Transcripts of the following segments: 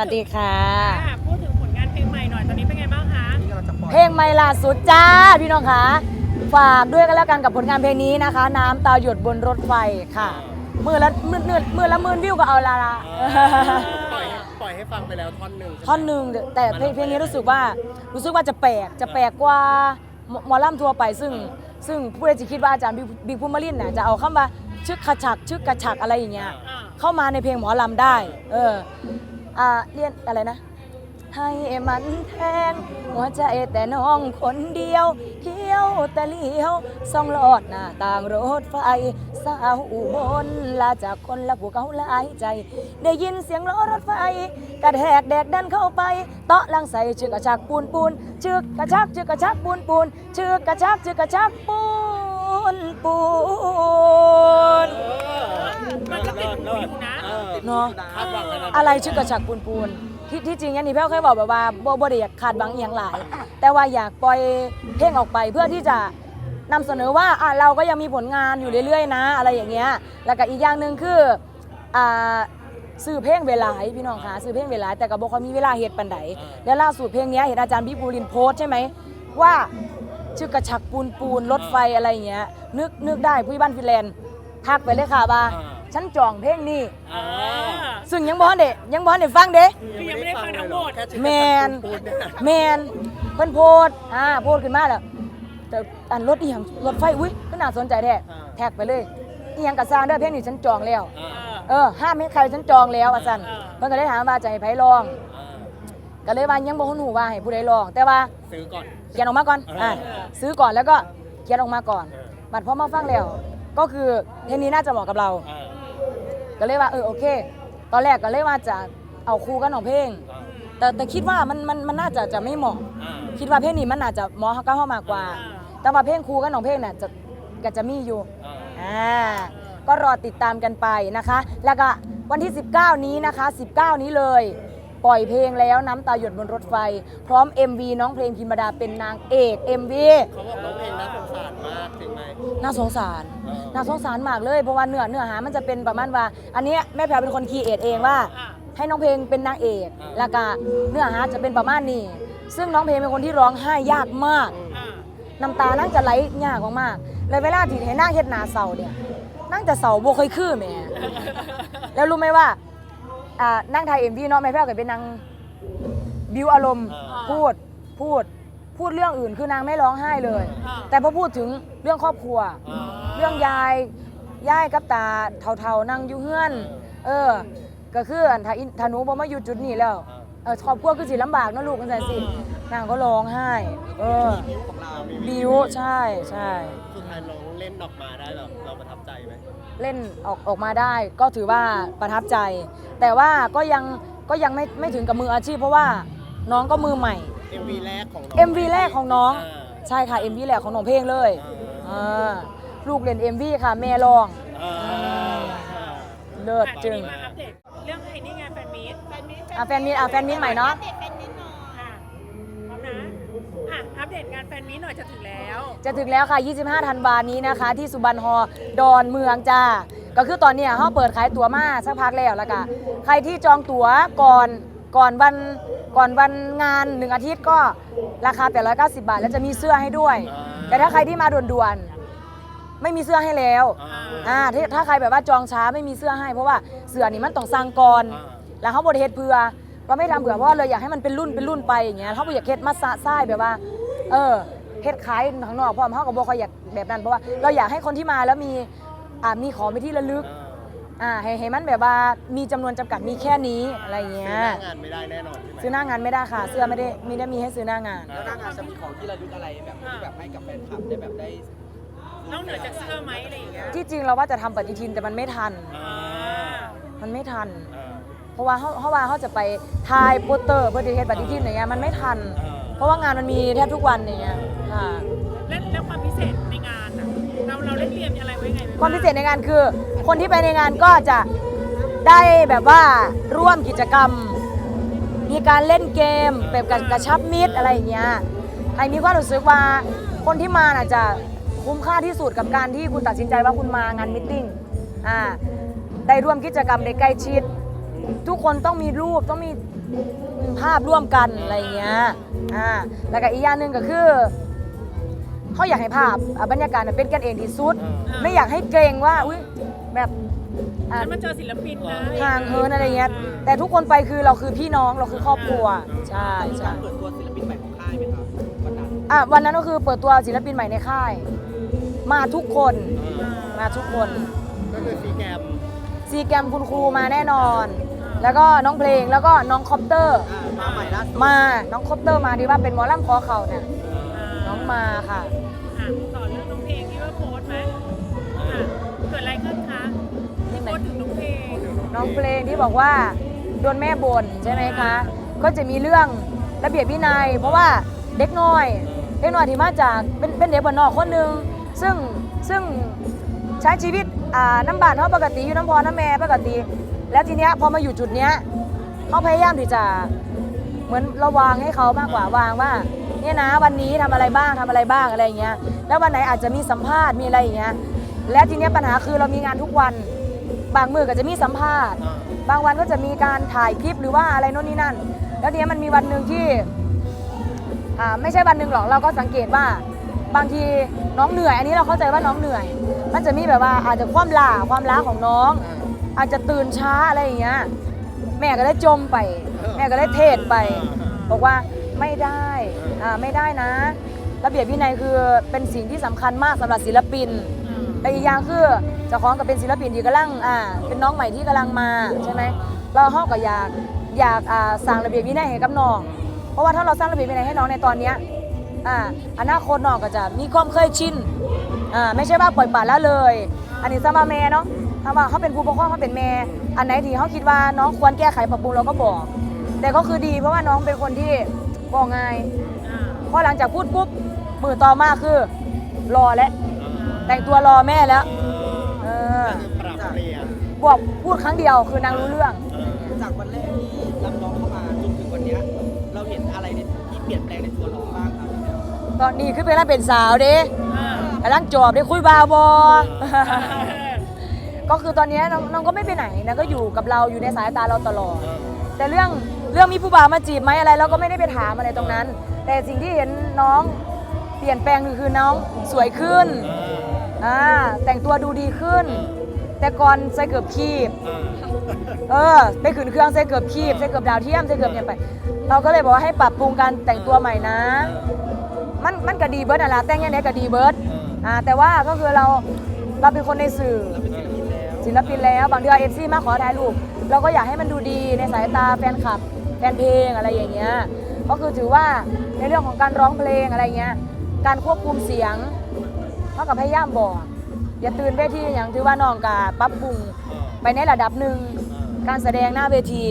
วัสดีค่ะอะพูดถึงผลงานเพลงใหม่หน่อย ตอนนี้เป็นไงบ้างคะที่เราจะปล่อยเพลงใหม่ล่าสุดจ้าพี่น้องคะฝากด้วยกันแล้วกันกับผลงานเพลงนี้นะคะ น้ำตาหยดบนรถไฟค่ะมือละมือมือมือละหมื่นวิวก็เอาละละปล่อยปล่อยให้ฟังไปแล้วท่อนหนึ่งใช่ไมท่อนหนึ่งแต่เพลงเพลงนี้รู้สึกว่ารู้สึกว่าจะแปลกจะแปลกกว่าหมหมอลำทั่วไปซึ่ง ซึ่งผู้ใดจะคิดว่าอาจารย์บิ๊กบิ๊กพูมารินน่ะจะเอาคำว่าชึกขะฉักชึกกระฉักอะไรอย่างเงี้ย อ่า เข้ามาในเพลงหมอลำได้ เออ อ่าเรียนอะไรนะ ให้มันแทง หัวใจแต่น้องคนเดียว เที่ยวแต่เลี้ยวส่องลอดหน้าต่างรถไฟ สาวอุบลลาจากคนละผู้เขาหลายใจ ได้ยินเสียงล้อรถไฟ กระแทกแดกดันเข้าไป เตาะลังใส่ชึกกระชักปูนปูนชึกกระชักชึกกระชักปูนปูนชึกกระชักชึกกระชักปูนปูนมันก็ติดหูอยู่นะ เนาะคาดหวังแล้วนะอะไรชื่อกระฉักปูนปูนที่ที่จริงอันนี้แพ้วเคยบอกแบบว่าบ่บ่ได้อยากขาดหวังอหย่างหลาย แต่ว่าอยากปล่อยเพลงออกไปเพื่อที่จะนำเสนอว่าอะเราก็ยังมีผลงานอยู่เรื่อยๆ นะ อะไรอย่างเงี้ยแล้วก็อีกอย่างหนึ่งคืออ่าซื้อเพลงเวลาให้พี่น้องคะซื้อเพลงเวลา แต่ก็บ่ค่อยมีเวลาเฮ็ดปานใดแล้วล่าสุดเพลงเนี้ยเห็นอาจารย์พี่บูรินทร์โพสต์ใช่ไหมว่าชื่อกระฉักปูนปูนรถไฟอะไรอย่างเงี้ยนึกนึกได้ผู้ใหญ่บ้านฟินแลนด์ทักไปเลยค่ะว่า ฉันจองเพลงนี้ อ่าซึ่งยังบ่ทันได้ยังบ่ทันได้ฟังเด้ คือยังไม่ได้ฟังทั้งหมดแค่ชื่อแมนพูดเนี่ยนะแมนเพิ่นโพดอ่าโพดขึ้นมาแล้วแต่อันรถอีหยังรถไฟอุ้ยก็น่าสนใจแท้แท็กไปเลยอีหยังกะสร้างเด้อเพลงนี้ฉันจองแล้ว อ่าเออห้ามให้ใครฉันจองแล้วอาจารย์เพิ่นก็เลยถามว่าจะให้ไผลอง อ่าก็เลยว่ายังบ่ฮู้หูว่าให้ผู้ใดลอง แต่ว่าซื้อก่อน เขียนออกมาก่อนอ่าเออซื้อก่อนแล้วก็เขียนออกมาก่อนเออบัดพอมาฟังแล้ว ก็คือเพลงนี้น่าจะเหมาะกับเรา อ่า ก็เลยว่าเออโอเค ตอนแรกก็เลยว่าจะเอาคู่กันของเพลงอ่าแต่แต่คิดว่ามันมันมันน่าจะจะไม่เหมาะอ่าคิดว่าเพลงนี้มันอาจจะเหมาะกับเข้ามากกว่า แต่ว่าเพลงครูกับน้องเพลงเนี่ยจะก็จะมีอยู่อ่าอ่าก็รอติดตามกันไปนะคะ แล้วก็วันที่ 19 นี้นะคะ 19 นี้เลย ปล่อยเพลงแล้วน้ำตาหยดบนรถไฟ พร้อม MV น้องเพลงพิมดาเป็นนางเอก MV เขาบอกน้องเพลงน่าสงสารมากจริงไหม น่าสงสารเออน่าสงสารมากเลย เพราะว่าเนื้อเนื้อหามันจะเป็นประมาณว่า อันเนี้ยแม่แพรวเป็นคนคีเอทเองว่าอ่า ให้น้องเพลงเป็นนางเอก แล้วก็เนื้อหาจะเป็นประมาณนี้ ซึ่งน้องเพลงเป็นคนที่ร้องไห้ยากมากอ่าน้ำตานั่งจะไหลยากมากๆเลยเวลาที่เห็นนั่งเฮ็ดหนาเศร้าเนี่ยนั่งจะเศร้าบ่เคยคือแหม่แล้วรู้ไหมว่า อ่านั่งไทยเอ็มวีเนาะแม่แพ้วก็เป็นนางบิวอารมณ์อ่า พูดพูดพูดเรื่องอื่นคือนางไม่ร้องไห้เลย อ่า แต่พอพูดถึงเรื่องครอบครัวอ่าเรื่องยายยายกับตาเท่าๆนั่งอยู่เฮือน เออ ก็คืออันถ้าอินถ้าหนูบ่มาอยู่จุดนี้แล้ว เออครอบครัวคือสิลำบากเนาะลูกจังซั่นสินางก็ร้องไห้ เออบิวของเรามีบิวใช่ใช่ สุดท้ายน้องเล่นออกมาได้เหรอเราประทับใจไหมเล่นออกออกมาได้ก็ถือว่าประทับใจ แต่ว่าก็ยังก็ยังไม่ไม่ถึงกับมืออาชีพ เพราะว่าน้องก็มือใหม่ MV แรกของน้อง MV แรกของน้องาใช่ค่ะ MV แรกของน้องเพลงเลยอ่าอ่าลูกเล่น MV ค่ะแม่ร้องอ่า เลิศอะจึงทีนี้มาอัปเดตเรื่องไอ้นี่ไงแฟนมีตแฟน มีตอะแฟนมิตรอะแฟนมิตรใหม่เนาะอะพร้อมนะอะอัปเดตงานแฟนมีตหน่อยจะถึงแล้วจะถึงแล้วค่ะ 25 ธันวานี้นะคะ ที่สุบรรณฮอดอนเมืองจ้า ก็คือตอนเนี้ยเขาเปิดขายตั๋วมาสักพักแล้วแล้วก็ใครที่จองตั๋วก่อนก่อนวันก่อนวันงานหนึ่งอาทิตย์ก็ราคา 890 บาท แล้วจะมีเสื้อให้ด้วย แต่ถ้าใครที่มาด่วนๆ ไม่มีเสื้อให้แล้วอ่าอ่าถ้าถ้าใครแบบว่าจองช้าไม่มีเสื้อให้เพราะว่าเสื้อนี่มันต้องสั่งก่อน อ่า แล้วเขาบริเฮ็ดเพื่อก็ไม่ทำเผื่อเพราะว่าเลยอยากให้มันเป็นรุ่นเป็นรุ่นไปอย่างเงี้ยเขาบ่อยากเฮ็ดมาสะไส้แบบว่า เออเฮ็ดขายข้างนอกเพราะเขาก็บ่ค่อยอยากแบบนั้นเพราะว่าเราอยากให้คนที่มาแล้วมีอ่ามีของไปนที่ระลึกอ่าอ่าให้ให้มันแบบว่ามีจำนวนจำกัดมีแค่นี้อะไรอย่างซื้เงี้อยหน้างานไม่ได้แน่นอนใช่ไหมซื้อหน้างานไม่ได้ค่ะ เสื้อไม่ได้ไม่ได้มีให้ซื้อหน้างาน แล้วหน้างานจะมีของที่ระลึกอะไรแบบที่แบบให้กับแฟนคลับได้แบบได้นอกเหนือจากเสื้อไหมอะไรอย่างเงี้ยที่จริงเราว่าจะทำปฏิทินแต่มันไม่ทัน อ่ามันไม่ทัน อ่า เพราะว่าเขาเพราะว่าเขาจะไปถ่ายโปสเตอร์เพื่อที่เฮ็ดปฏิทินอย่างเงี้ยมันไม่ทันอ่าเพราะว่างานมันมีแทบทุกวันอย่างเงี้ยค่ะและและความพิเศษในงานอะเราเราได้เตรียมอะไรไว้ไงไบ้งความพิเศษในงานคือ คนที่ไปในงานก็จะได้แบบว่าร่วมกิจกรรม มีการเล่นเกมแบบกระกระชับมิตรอะไรอย่างเงี้ยให้มีความรู้สึกว่าคนที่มาน่ะจะคุ้มค่าที่สุดกับการที่คุณตัดสินใจว่าคุณมางานมิทติ้งอ่าได้ร่วมกิจกรรมได้ใกล้ชิด ทุกคนต้องมีรูปต้องมีภาพร่วมกันอะไรอย่างเงี้ยอ่าแล้วก็อีกอย่างหนึ่งก็คือเขาอยากให้ภาพอะบรรยากาศน่ะเป็นกันเองที่สุด ไม่อยากให้เกรงว่าอุ้ยแบบอะฉันมาเจอศิลปินนะห่างเหินอะไรเงี้ยแต่ทุกคนไปคือเราคือพี่น้องเราคือครอบครัวใช่มีใช่การเปิดตัวศิลปินใหม่ของค่ายไหมครับวันนั้นอะวันนั้นก็คือเปิดตัวศิลปินใหม่ในค่าย มาทุกคนมาทุกคนก็คือซีแกมซีแกรมคุณครูมาแน่นอน แล้วก็น้องเพลงแล้วก็น้องคอปเตอร์อ่ามาใหม่ล่าสุดมาน้องคอปเตอร์มาดีว่าเป็นหมอลำคอเข่าเนี่ยน้องมาค่ะ อะต่อเรื่องน้องเพลงที่ว่าโพสต์ไหมอะเกิดอะไรขึ้นคะเพลงไหนโพสต์ถึงน้องเพลงน้องเพลงที่บอกว่าโดนแม่บ่นใช่ไหมคะ ก็จะมีเรื่องระเบียบวินัย เพราะว่าเด็กน้อย เด็กน้อยที่มาจากเป็นเป็นเด็กบ้านนอกคนหนึ่งซึ่งซึ่งใช้ชีวิตอ่าน้ำบานเขาปกติอยู่น้ำพอน้ำแม่ปกติ แล้วทีเนี้ยพอมาอยู่จุดเนี้ยเขาพยายามที่จะเหมือนระวางให้เขามากกว่าวางว่าเนี่ยนะวันนี้ทำอะไรบ้างทำอะไรบ้างอะไรอย่างเงี้ยแล้ววันไหนอาจจะมีสัมภาษณ์มีอะไรอย่างเงี้ยและทีเนี้ยปัญหาคือเรามีงานทุกวัน บางมือก็จะมีสัมภาษณ์ บางวันก็จะมีการถ่ายคลิปหรือว่าอะไรโน่นนี่นั่น แล้วทีนี้มันมีวันหนึ่งที่อ่าไม่ใช่วันหนึ่งหรอกเราก็สังเกตว่า บางทีน้องเหนื่อย อันนี้เราเข้าใจว่าน้องเหนื่อย มันจะมีแบบว่าอาจจะความล้าความล้าของน้อง อาจจะตื่นช้าอะไรอย่างเงี้ยแม่ก็ได้จมไป แม่ก็ได้เทศไป บอกว่าไม่ได้อ่าไม่ได้นะ ระเบียบวินัยคือเป็นสิ่งที่สำคัญมากสำหรับศิลปินแต่อีกอย่างคือเจ้าของก็เป็นศิลปินที่กำลังอ่าเป็นน้องใหม่ที่กำลังมาใช่ไหมเราเฮาก็อยากอยากอ่าสร้างระเบียบวินัยให้กับน้อง เพราะว่าถ้าเราสร้างระเบียบวินัยให้น้องในตอนเนี้ยอ่าอนาคตน้องก็จะมีความเคยชินอ่าไม่ใช่ว่าปล่อยปละละเลย อันนี้สำหรับแม่เนาะ ถ้าว่าเขาเป็นผู้ปกครองเขาเป็นแม่อันไหนที่เขาคิดว่าน้องควรแก้ไขปรับปรุงเราก็บอก แต่ก็คือดีเพราะว่าน้องเป็นคนที่บอกง่ายอ่าพอหลังจากพูดปุ๊บมือต่อมาคือ รอแล้วแต่งตัวรอแม่แล้วเออปรับเปลี่ยนบอกพูดครั้งเดียวคือนางรู้เรื่อง จากวันแรกที่รับน้องเข้ามาจนถึงวันเนี้ยเราเห็นอะไรในที่เปลี่ยนแปลงในตัวน้องบ้างครับตอนนี้คือเป็นแล้วเป็นสาวเด้อ่ากำลังจอบได้คุยบาวบอเออ ก็คือตอนนี้น้องน้องก็ไม่ไปไหนนะก็อยู่กับเราอยู่ในสายตาเราตลอด แต่เรื่องเรื่องมีผู้บ่าวมาจีบไหมอะไร เราก็ไม่ได้ไปถามอะไรตรงนั้น แต่สิ่งที่เห็นน้องเปลี่ยนแปลงคือคือน้องสวยขึ้นอ่าแต่งตัวดูดีขึ้น แต่ก่อนใส่เกือบคีบเออไปขืนเครื่องใส่เกือบคีบใส่เกือบดาวเทียมใส่เกือบเนี่ยไป เราก็เลยบอกว่าให้ปรับปรุงการแต่งตัวใหม่นะ มันมันก็ดีเบิร์ดอะละแต่งอยังไงก็ดีเบิร์ดอ่าแต่ว่าก็คือเราเราเป็นคนในสื่อ ศิลปินแล้วศิลปินแล้วบางทีเอฟซีมาขอถ่ายรูปเราก็อยากให้มันดูดีในสายตาแฟนคลับแฟนเพลงอะไรอย่างเงี้ยก็คือถือว่าในเรื่องของการร้องเพลงอะไรเงี้ยการควบคุมเสียงเท่ากับพยายามบอกอย่าตื่นเวทีอย่างถือว่าน้องกาปรับปรุงไปในระดับหนึ่งการแสดงหน้าเวที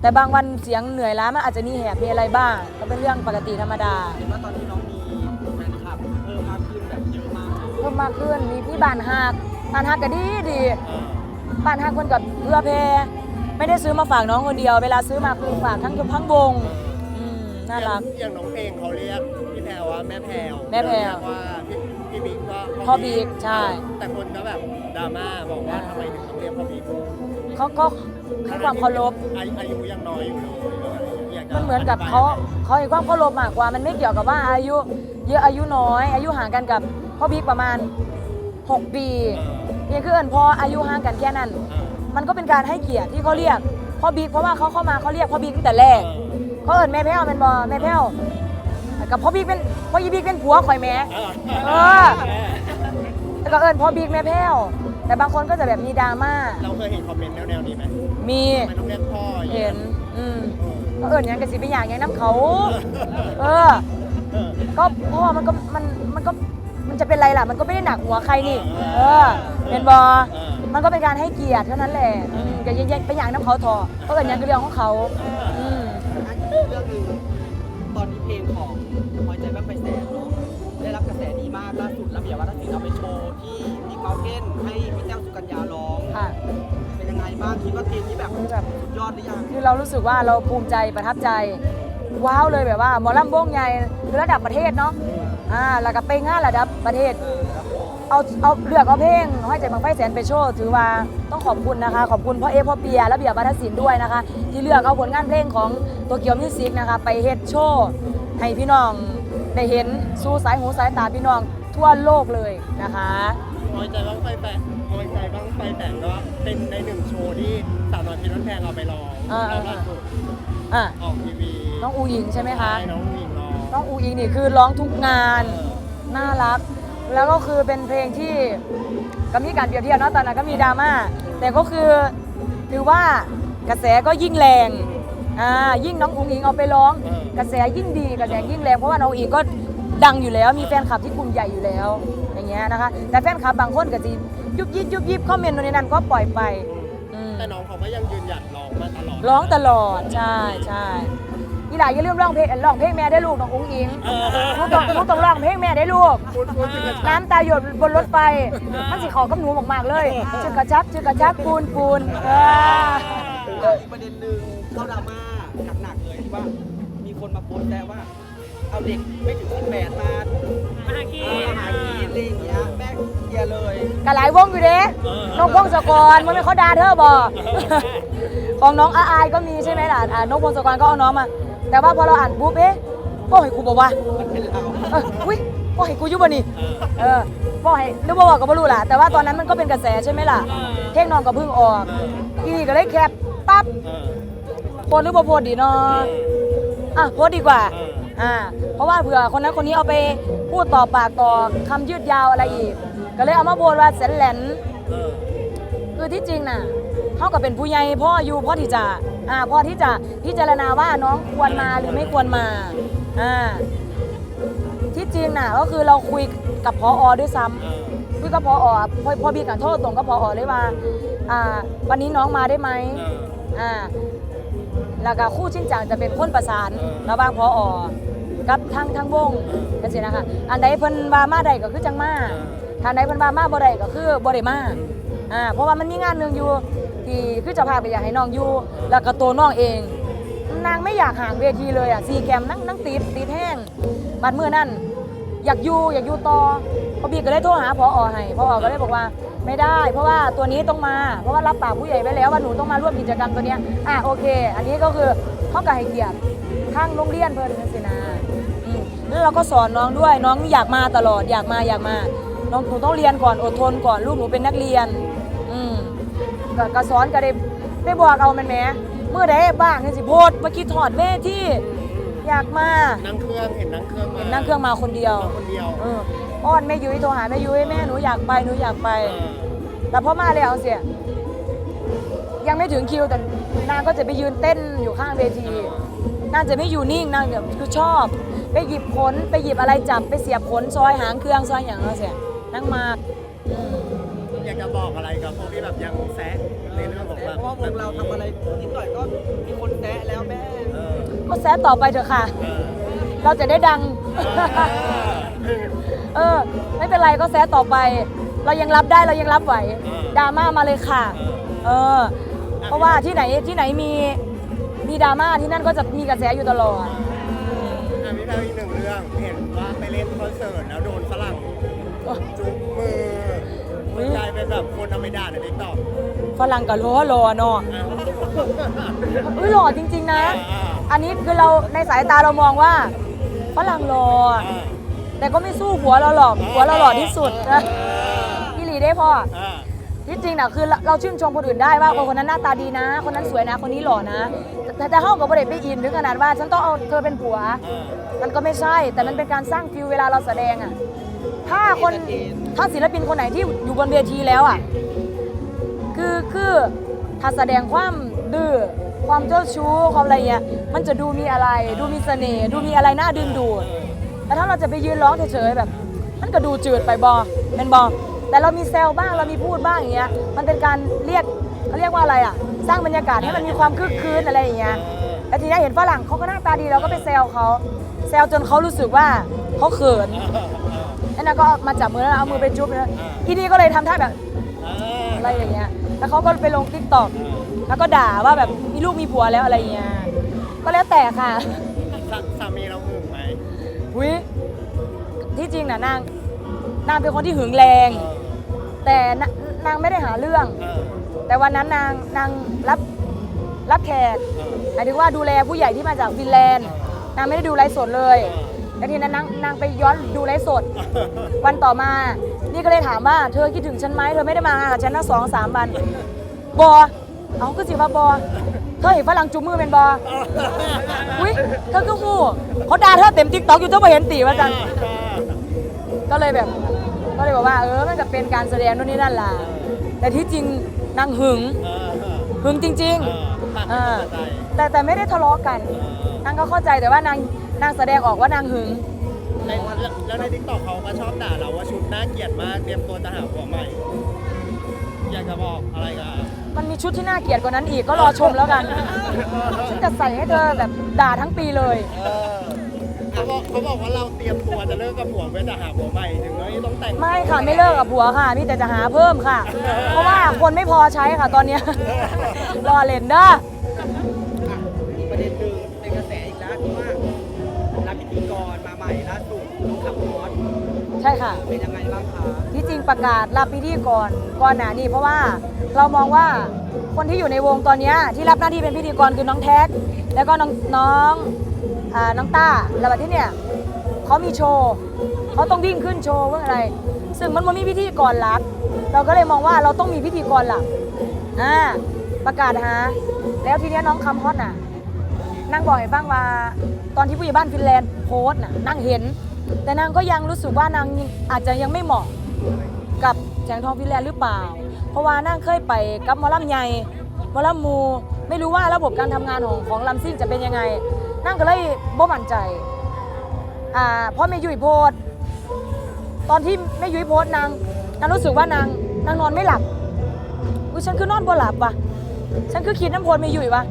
แต่บางวันเสียงเหนื่อยล้ามันอาจจะมีแหบมีอะไรบ้าง ก็เป็นเรื่องปกติธรรมดาเห็นว่าตอนนี้น้องมีแฟนคลับเพิ่มมากขึ้นแบบเยอะมากเพิ่มมากขึ้นมีพี่บานหัก บานหักก็ดีดีบานหักคนกับเพื่อเพไม่ได้ซื้อมาฝากน้องคนเดียว เวลาซื้อมาคือฝากทั้งทั้งวงอืมน่ารัก อย่างน้องเพลงเขาเรียกพี่แพรว่าแม่แพรวแม่แพรวเรียกว่าพี่พี่บิ๊กก็พ่อบิ๊กใช่ แต่คนก็แบบดราม่าบอกว่าทำไมถึงต้องเรียกพ่อบิ๊กเขาก็ให้ความเคารพ อายุอายุยังน้อยอยู่เลยยากจะมันเหมือนกับเขาเขาให้ความเคารพมากกว่า มันไม่เกี่ยวกับว่าอายุ เยอะอายุน้อย อายุห่างกันกับพ่อบิ๊กประมาณ 6 ปี นี่คือเอินพออายุห่างกันแค่นั้น มันก็เป็นการให้เกียรติที่เขาเรียกพ่อบิ๊กเพราะว่าเขาเข้ามาเขาเรียกพ่อบิ๊กตั้งแต่แรกเขาเอิญแม่แพ้วเป็นบอแม่แพ้วกับพ่อบิ๊กเป็นพ่อยี่บิ๊กเป็นผัวข่อยแม่เออแล้วก็เอิญพ่อบิ๊กแม่แพ้วแต่บางคนก็จะแบบมีดราม่าเราเคยเห็นคอมเมนต์แนวๆนี้ไหมมีทำไมต้องเรียกพ่ออย่างเห็งี้ยนอืมก็เอิญยังกระสิเป็นอย่างยังน้ำเขาเออเออ ก็พ่อมันก็มันมันก็มัน จะเป็นไรล่ะ มันก็ไม่ได้หนักหัวใครนี่ เออเป็นบอเออมันก็เป็นการให้เกียรติเท่านั้นแหละอืมก็ยังไปอย่างน้ำเขาทอะก็เอิญยังคือเรื่องของเขาอืม อันนี้เรื่องหนึงตอนนี้เพลงของหัวใจบ้างไฟแสนเนาะได้รับกระแสดีมากล่าสุดระเบียบวัฒนศิลป์เอาไปโชว์ที่บิ๊กเมลเทนให้พี่แต้วสุกัญญาร้องค่ะ เป็นยังไงบ้างคิดว่าเพลงนี้แบบคือแบบ สุดยอดหรือยังคือเรารู้สึกว่าเราภูมิใจประทับใจ ว้าวเลยแบบว่าหมอลำวงใหญ่ระดับประเทศเนาะอ่าแล้วก็ไปงานระดับประเทศ เอาเอาเลือกเอาเพลงห้อยใจบังไฟแสนไปโชว์ถือว่าต้องขอบคุณนะคะ ขอบคุณพ่อเอฟพ่อเปียและเบียร์บัตศิลป์ด้วยนะคะ ที่เลือกเอาผลงานเพลงของตัวเกียวมิวสิกนะคะ ไปเฮ็ดโชว์ให้พี่น้องได้เห็นสู่สายหูสายตาพี่น้องทั่วโลกเลยนะคะ พอใจบ้างไฟแตกพอใจบ้างไฟแตกก็เป็นในหนึ่งโชว์ที่สาวน้อยเพชรบ้านแพงเอาไปร้องอ่า แล้วล่าสุดอะออกทีวีน้องอูหญิงใช่ไหมคะ ใช่น้องหญิงร้องน้องอูอิงนี่คือร้องทุกงานเออน่ารัก แล้วก็คือเป็นเพลงที่ก็มีการเปรียบเทียบเนาะตอนนั้นก็มีดราม่าแต่ก็คือถือว่ากระแสก็ยิ่งแรงอ่ายิ่งน้องอุงอิงเอาไปร้อง กระแสยิ่งดีกระแสยิ่งแรงเพราะว่าน้องอุงอิงก็ดังอยู่แล้ว มีแฟนคลับที่กลุ่มใหญ่อยู่แล้วอย่าง เงี้ยนะคะ แต่แฟนคลับบางคนก็จะยุบยิบยุบยิบคอมเมนต์ตรงนี้นั่นก็ปล่อยไปอืมแต่น้องเขาก็ยังยืนหยัดร้องมาตลอดร้องตลอดใช่ใช่อีหลายอย่าลืมร้องเพลงร้องเพลงแม่ได้ลูกน้องอุ้งอิงเออลูกต้องลูกต้องร้องเพลงแม่ได้ลูก พูดพูดถึงกันน้ำตาหยดบนรถไฟมันสิขอกับหนูมากๆเลยจึกกระชับจึกกระชับปูนปูนเอออะอีกประเด็นหนึ่งเข้าดราม่าหนักๆเลยที่ว่า มีคนมาโพสต์แต่ว่า เอาเด็กไม่ถึงสิบแปดมามาหากีเอาอาหารกินอะไรอย่างเงี้ยแม่เคลียร์เลยกะหลายวงอยู่เด้นกพงศกรมันไม่เขาด่าเธอบ่ของน้องอาอายก็มีใช่ไหมล่ะอ่านกพงศกรก็เอาน้องมา แต่ว่าพอเราอ่านปุ๊บเอ๊ะโอ้ยกูบอกว่ามันเป็นเราเอออุ้ยโอ้ยกูอยุบนี่เออบ่ให้หรือบ่บอกก็บ่รู้ล่ะแต่ว่าตอนนั้นมันก็เป็นกระแสใช่ไหมล่ะเพลงน้องก็เพิ่งออกอีนี่ก็เลยแคปปั๊บเออโพสต์หรือบ่โพสต์ดีเนาะอะโพสต์ดีกว่าเอออ่าเพราะว่าเผื่อคนนั้นคนนี้เอาไปพูดต่อปากต่อคำยืดยาวอะไรอีก ก็เลยเอามาโพสต์ว่าแสนแหลน เออ คือที่จริงน่ะเขาก็เป็นผู้ใหญ่พ่ออยู่พ่อที่จะอ่าพ่อที่จะพิจารณาว่าน้องควรมาหรือไม่ควรมาอ่าที่จริงน่ะก็คือเราคุยกับพออด้วยซ้ำเออ คุยกับพออพอพอบีกันโทษตรงกับพออเลยว่าอ่า วันนี้น้องมาได้ไหมเออ อ่าแล้วก็ครู่ชิ้นจังจะเป็นคนประสานเออระหว่างพออ กับทางทางวงกันสินะคะอันใดเพิ่นว่ามาได้ก็คือจังมาทางใดเพิ่นว่ามาบ่ได้ก็คือบ่ได้มาอ่าเพราะว่ามันมีงานหนึงอยู่ที่คือเจะพาไปอยากให้น้องอยู่ แล้วก็ตัวน้องเอง นางไม่อยากห่างเวทีเลยอะซีแกมนั่งนั่งติดติดแห้งบัดมือนั่นอยากอยู่อยากอยู่ต่อพอบีก็เลยโทรหาพออให้พออก็เลยบอกว่าไม่ได้ เพราะว่าตัวนี้ต้องมาเพราะว่ารับปากผู้ใหญ่ไว้แล้วว่าหนูต้องมาร่วมกิจกรรมตัวเนี้ยอะโอเค อันนี้ก็คือเขาก็ให้เกียรติข้างโรงเรียนเพิ่นจังซี่นะอืม แล้วเราก็สอนน้องด้วยน้องอยากมาตลอดอยากมาอยากมา น้องหนูต้องเรียนก่อนอดทนก่อนลูกหนูเป็นนักเรียน อืมก็ก็สอนก็ได้ได้บอกเอามันแหมเมื่อใดบ้างนี่สิโพดเมื่อกี้ถอดเวทีอยากมานั่งเครื่องเห็นนั่งเครื่องมาเห็นนั่งเครื่องมาคนเดียวมาคนเดียวเอออ้อนแม่ยุ้ยโทรหาแม่ยุ้ยแม่หนูอยากไปหนูอยากไป เออแต่พอมาแล้วเสียยังไม่ถึงคิวแต่นางก็จะไปยืนเต้นอยู่ข้างเวทีนางจะไม่อยู่นิ่งนางแบบคือชอบ ไปหยิบขนไปหยิบอะไรจับไปเสียบขนซอยหางเครื่องซอยอย่างเราเสียนั่งมากอืมอยากจะบอกอะไรกับพวกที่แบบยังแซะในเรื่องของแบบเพราะว่าวงเราทำอะไรนิดหน่อยก็มีคนแซะแล้วแม่เออก็แซะต่อไปเถอะค่ะเออเราจะได้ดัง เออ ไม่เป็นไรก็แซะต่อไป เรายังรับได้เรายังรับไหวดราม่ามาเลยค่ะ เออ เพราะว่าที่ไหนที่ไหนมีมีดราม่าที่นั่นก็จะมีกระแสอยู่ตลอดอะพี่ แพรวอีกหนึ่งเรื่องเห็นว่าไปเล่นคอนเสิร์ตแล้วโดนฝรั่งจุ๊บมืออุ๊ยกลายเป็นแบบคนเอาไปด่าในติ๊กต็อกฝรั่งก็ล้อรอเนาะอุ้ยหล่อจริง ๆ นะ อันนี้คือเราในสายตาเรามองว่าฝรั่งหล่อแต่ก็ไม่สู้หัวเราหรอกหัวเราหล่อที่สุดนะพี่หลีได้พ่อที่จริงน่ะคือเราเราชื่นชมคนอื่นได้ว่าโอ้คนนั้นหน้าตาดีนะ คนนั้นสวยนะคนนี้หล่อนะ แต่แต่เท่ากับประเด็ไปอินถึงขนาดว่าฉันต้องเอาเธอเป็นผัว มันก็ไม่ใช่ แต่มันเป็นการสร้างฟิลเวลาเราแสดงอะ ถ้าคนถ้าศิลปินคนไหนที่อยู่บนเวทีแล้วอะ คือคือถ้าแสดงความดื้อความเจ้าชู้ความอะไรเงี้ยมันจะดูมีอะไร ดูมีเสน่ห์ดูมีอะไรน่าดึงดูดแต่ถ้าเราจะไปยืนร้องเฉยๆแบบ มันก็ดูจืดไปบอเป็นบอแต่เรามีแซวบ้างเรามีพูดบ้างอย่างเงี้ยมันเป็นการเรียกเขาเรียกว่าอะไรอะ สร้างบรรยากาศให้มันมีความคึกคืนอะไรอย่างเงี้ย แล้วทีนี้เห็นฝรั่งเขาก็หน้าตาดีเราก็ไปแซวเขาแซวจนเขารู้สึกว่าเขาเขินไอ้นั่นก็มาจับมือแล้วเอามือไปจุ๊บนะทีนี้ก็เลยทำท่าแบบอะไรอย่างเงี้ย แล้วเขาก็ไปลงทิกตอกแล้วก็ด่าว่าแบบมีลูกมีผัวแล้วอะไรอย่างเงี้ย ก็แล้วแต่ค่ะ สาสามีเราหึงไหมวิที่จริงน่ะนางนางเป็นคนที่หึงแรง เออแต่นนางไม่ได้หาเรื่อง เออแต่วันนั้นนางนางรับรับแขก เออหมายถึงว่าดูแลผู้ใหญ่ที่มาจากฟินแลนด์นางไม่ได้ดูไลฟ์สดเลยแล้วทีนั้นนางนางไปย้อนดูไลฟ์สด วันต่อมา นี่ก็เลยถามว่าเธอคิดถึงฉันไหมเธอไม่ได้มางานกับฉันนะสองสามวันบอเอาก็สิว่าบอเธอเห็นฝรั่งจุ่มมือเป็นบออุ้ยเธอก็หูเขาด่าเธอเต็มติ๊กต็อกอยู่เธอไปเห็นตีว่าจังก็เลยแบบ ก็เลยบอกว่า เออมันจะเป็นการแสดงนู่นนี่นั่นล่ะแต่ที่จริงนางหึงหึงจริง ออตัดๆไม่พอใจเออแต่แต่ไม่ได้ทะเลาะกันเออนางก็เข้าใจแต่ว่านางนางแสดงออกว่านางหึง ในแล้วในทิกตอกเขาก็ชอบด่าเราว่าชุดน่าเกลียดมากเตรียมตัวจะหาผัวใหม่ อยากจะบอกอะไรกันมันมีชุดที่น่าเกลียดกว่านั้นอีกก็รอชมแล้วกันฉันจะใส่ให้เธอแบบด่าทั้งปีเลย เออ เขาบอกเขาบอกว่าเราเตรียมตัวจะเลิกกับผัวเพื่อจะหาผัวใหม่ถึงไม่ต้องแต่งไม่ค่ะไม่เลิกกับผัวค่ะ มีแต่จะหาเพิ่มค่ะ เพราะว่าคนไม่พอใช้ค่ะตอนเนี้ย รอเล่นเด้ออะอีกประเด็นหนึ่งเป็นกระแสอีกแล้วที่ว่ารับพิธีกรมาใหม่ล่าสุดน้องขับรถใช่ค่ะ เป็นยังไงบ้างคะที่จริงประกาศรับพิธีก่อนก่อนหน้านี้เพราะว่าเรามองว่าคนที่อยู่ในวงตอนเนี้ยที่รับหน้าที่เป็นพิธีกรคือน้องแท็ก แล้วก็น้องน้อง อ่าน้องต้าแล้วแบบที่เนี่ยเขามีโชว์เขาต้องวิ่งขึ้นโชว์เพื่ออะไร ซึ่งมันไม่มีพิธีกรหลัก เราก็เลยมองว่าเราต้องมีพิธีกรหลักอ่าประกาศหา แล้วทีเนี้ยน้องคำฮอตน่ะ นั่งบอกให้ฟังว่าตอนที่ผู้ใหญ่บ้านฟินแลนด์โพสต์น่ะนั่งเห็น แต่นางก็ยังรู้สึกว่านางอาจจะยังไม่เหมาะกับแสงทองฟินแลนด์หรือเปล่า เพราะว่านั่งเคยไปกับมอลำใหญ่มอลำมู ไม่รู้ว่าระบบการทำงานของของลำซิ่งจะเป็นยังไง นั่งก็เลยบ่มั่นใจอ่าเพราะแม่ยุ้ยโพสตอนที่แม่ยุ้ยโพสนางนางรู้สึกว่านางนางนอนไม่หลับอุ้ยฉันคือนอนบ่หลับว่ะฉันคือคิดน้ำพลแม่ยุ้ยวะ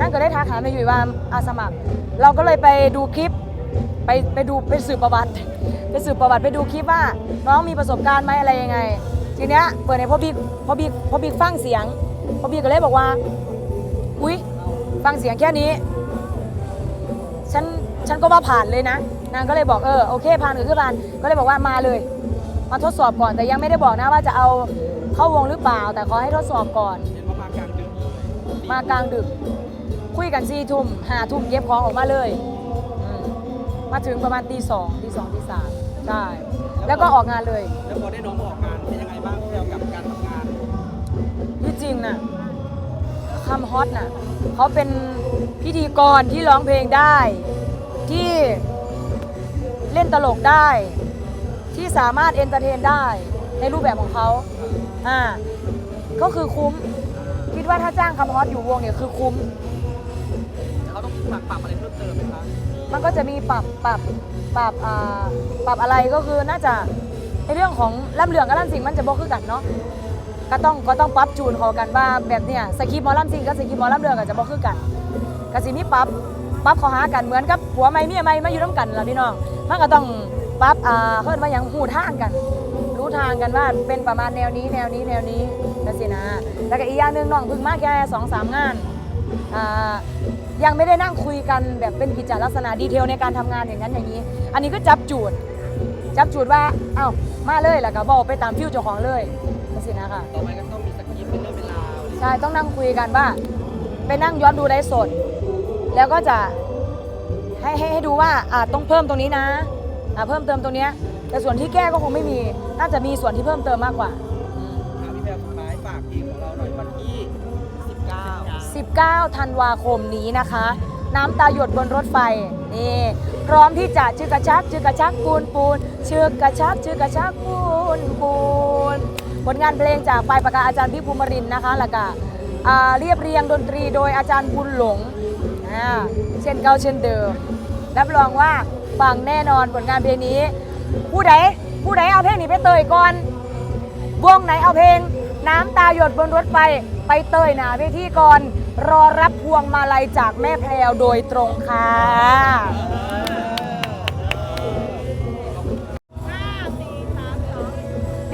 นั่งก็ได้ทักหาแม่ยุ้ยว่าอาสมัคร เราก็เลยไปดูคลิปไปไปดูไปสืบประวัติไปสืบประวัติไปดูคลิปว่า น้องมีประสบการณ์ไหมอะไรยังไง ทีเนี้ยเปิดในพ่อบิ๊กพ่อบิ๊กพ่อบิ๊กฟังเสียงพ่อบิ๊กก็เลยบอกว่า อุ้ยฟังเสียงแค่นี้ ฉันฉันก็ว่าผ่านเลยนะ นางก็เลยบอกเออโอเคผ่านก็คือผ่านก็เลยบอกว่ามาเลย มาทดสอบก่อนแต่ยังไม่ได้บอกนะว่าจะเอาเข้าวงหรือเปล่า แต่ขอให้ทดสอบก่อน เห็นว่ามากลางดึกเลยมากลางดึก คุยกันสี่ทุ่มห้าทุ่มเย็บของออกมาเลยอืมมาถึงประมาณตีสองตีสองตีสามใช่แล้วก็ออกงานเลย แล้วพอได้น้องมาออกงานเป็นยังไงบ้างเกี่ยวกับการทำงาน ที่จริงน่ะ คำฮอตน่ะเขาเป็นพิธีกรที่ร้องเพลงได้ ที่เล่นตลกได้ ที่สามารถเอนเตอร์เทนได้ในรูปแบบของเขาอ่าก็คือคุ้ม คิดว่าถ้าจ้างคำฮอตอยู่วงเนี่ยคือคุ้มแล้วเขาต้องปรับปรับอะไรเพิ่มเติมไหมคะมันก็จะมีปรับปรับปรับอ่าปรับอะไรก็คือน่าจะในเรื่องของล่ำเหลืองกับล่ำสิงมันจะบอกคือกันเนาะ ก็ต้องก็ต้องปรับจูนเขากันว่าแบบเนี้ยสคริปต์หมอล่ำสิงกับสคริปต์หมอล่ำเหลืองก็จะบอกคือกันก็สิมีปรับปรับเขาหากันเหมือนกับผัวไม่เมียไม่มาอยู่น้ำกันล่ะพี่น้องมันก็ต้องปรับอ่าเขาเรียกว่าอย่างหูทางกัน รู้ทางกันว่าเป็นประมาณแนวนี้แนวนี้แนวนี้นั่นสินะแล้วก็อีกอย่างหนึ่งน้องเพิ่งมาแค่สองสามงานอ่ายังไม่ได้นั่งคุยกันแบบเป็นกิจลักษณะดีเทลในการทำงานอย่างนั้นอย่างนี้ อันนี้ก็จับจูดจับจูดว่าเอ้ามาเลยแล้วก็บอกไปตามฟิวเจ้าของเลย สินะค่ะต่อไปก็ต้องมีสคริปต์เป็นเรื่องเป็นราวอะไรอย่างเงี้ยใช่ต้องนั่งคุยกันว่าไปนั่งย้อนดูไลฟ์สด แล้วก็จะให้ให้ให้ดูว่าอ่าต้องเพิ่มตรงนี้นะอ่าเพิ่มเติมตรงเนี้ยแต่ส่วนที่แก้ก็คงไม่มี น่าจะมีส่วนที่เพิ่มเติมมากกว่าอะพี่แพรสุดท้ายฝากเพลงของเราหน่อยวันที่ 19 19 ธันวาคมนี้นะคะ น้ำตาหยดบนรถไฟนี่พร้อมที่จะชื่อกระชักชื่อกระชักปูนปูนชื่อกระชักชื่อกระชักปูนปูน ผลงานเพลงจากปลายปากกาอาจารย์พี่ภูมิรินนะคะแล้วก็อ่าเรียบเรียงดนตรีโดยอาจารย์บุญหลงเช่นเก่าเช่นเดิม รับรองว่าฟังแน่นอนผลงานเพลงนี้ ผู้ใดผู้ใดเอาเพลงนี้ไปเตยก่อนวงไหนเอาเพลง น้ำตาหยดบนรถไฟไปเตยหนาเวทีก่อนรอรับพวงมาลัยจากแม่แพรวโดยตรงค่ะ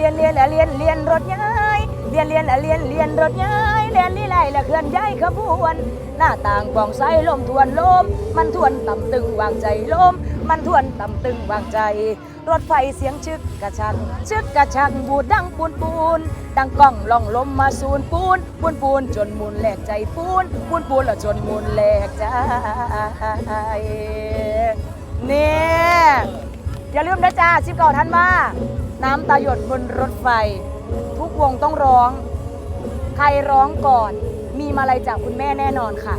เรียนเรียนและเรียนเรียนรถย้ายเรียนเรียนและเรียนเรียนรถย้ายเรียนลี่ไลและเคลื่อนย้ายขบวนหน้าต่างกล่องใสลมทวนลม มันทวนต่ำตึงวางใจลม มันทวนต่ำตึงวางใจ รถไฟเสียงชึกกระชักชึกกระชักบูดดังปูนปูน ดังกล้องล่องลมมาสูนปูนปูนปูนจนมุนแหลกใจปูนปูนปูนแล้วจนมุนแหลกใจเนี่ยอย่าลืมนะจ้าสิบเก้าท่านว่า น้ำตาหยดบนรถไฟ ทุกวงต้องร้อง ใครร้องก่อน มีมาลัยจากคุณแม่แน่นอนค่ะ